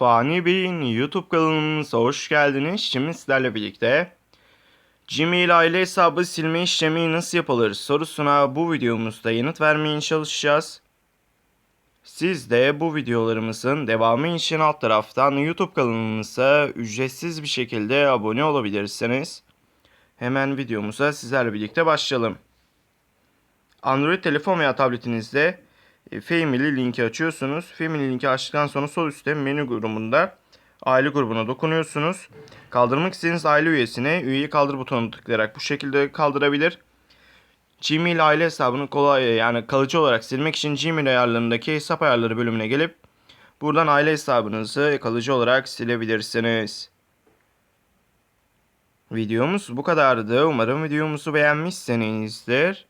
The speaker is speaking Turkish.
Fani Bey'in YouTube kanalımıza hoş geldiniz. Şimdi sizlerle birlikte Gmail aile hesabı silme işlemi nasıl yapılır sorusuna bu videomuzda yanıt vermeye çalışacağız. Siz de bu videolarımızın devamı için alt taraftan YouTube kanalımıza ücretsiz bir şekilde abone olabilirsiniz. Hemen videomuza sizlerle birlikte başlayalım. Android telefon veya tabletinizde Family linki açıyorsunuz. Family linki açtıktan sonra sol üstte menü grubunda aile grubuna dokunuyorsunuz. Kaldırmak istediğiniz aile üyesine üyeyi kaldır butonuna tıklayarak bu şekilde kaldırabilir. Gmail aile hesabını kolay yani kalıcı olarak silmek için Gmail ayarlarındaki hesap ayarları bölümüne gelip buradan aile hesabınızı kalıcı olarak silebilirsiniz. Videomuz bu kadardı. Umarım videomuzu beğenmişsinizdir.